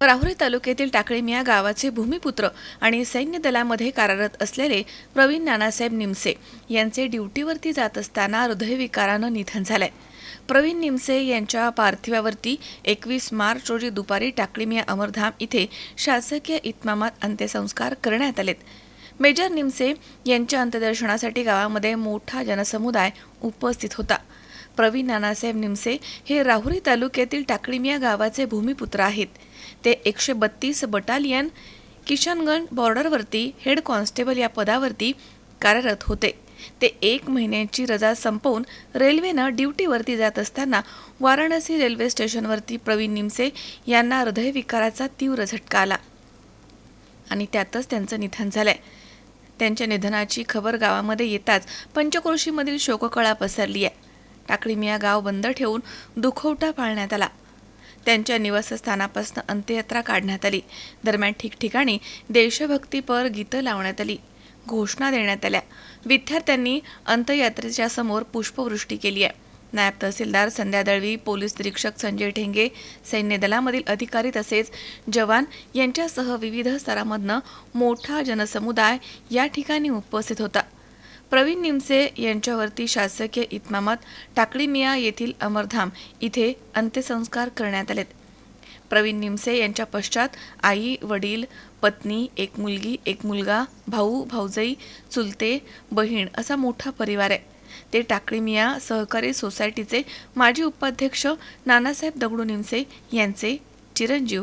राहुरी तालुक्यातील टाकळीम या गावाचे भूमिपुत्र आणि सैन्य दलामध्ये कार्यरत असलेले प्रवीण नानासाहेब निमसे यांचे ड्युटीवरती जात असताना हृदयविकारानं निधन झालंय. प्रवीण निमसे यांच्या पार्थिवावरती एकवीस मार्च रोजी दुपारी टाकळीमिया अमरधाम इथे शासकीय इतमामात अंत्यसंस्कार करण्यात आलेत. मेजर निमसे यांच्या अंत्यदर्शनासाठी गावामध्ये मोठा जनसमुदाय उपस्थित होता. प्रवीण नानासाहेब निमसे हे राहुरी तालुक्यातील टाकळीमिया गावाचे भूमिपुत्र आहेत. ते एकशे बत्तीस बटालियन किशनगंज बॉर्डरवरती हेड कॉन्स्टेबल या पदावरती कार्यरत होते. ते एक महिन्याची रजा संपवून रेल्वेनं ड्युटीवरती जात असताना वाराणसी रेल्वे स्टेशनवरती प्रवीण निमसे यांना हृदयविकाराचा तीव्र झटका आला. आणि त्यातच त्यांचं निधन झालंय. त्यांच्या निधनाची खबर गावामध्ये येताच पंचक्रोशीमधील शोककळा पसरली आहे टाकळीमिया गाव बंद ठेवून दुखवटा पाळण्यात आला. त्यांच्या निवासस्थानापासून अंत्ययात्रा काढण्यात आली. दरम्यान ठिकठिकाणी देशभक्तीपर गीतं लावण्यात आली. घोषणा देण्यात आल्या. विद्यार्थ्यांनी अंत्ययात्रेच्या समोर पुष्पवृष्टी केली आहे. नायब तहसीलदार संध्या दळवी पोलीस निरीक्षक संजय ठेंगे सैन्य दलामधील अधिकारी तसेच जवान यांच्यासह विविध स्तरामधनं मोठा जनसमुदाय या ठिकाणी उपस्थित होता. प्रवीण निमसे यांच्यावरती शासकीय इतमामात टाकळीमिया येथील अमरधाम इथे अंत्यसंस्कार करण्यात आलेत. प्रवीण निमसे यांच्या पश्चात आई वडील पत्नी एक मुलगी एक मुलगा भाऊ भाऊजाई चुलते बहीण असा मोठा परिवार आहे. ते टाकळीमिया सहकारी सोसायटीचे माजी उपाध्यक्ष नानासाहेब दगडू निमसे यांचे चिरंजीव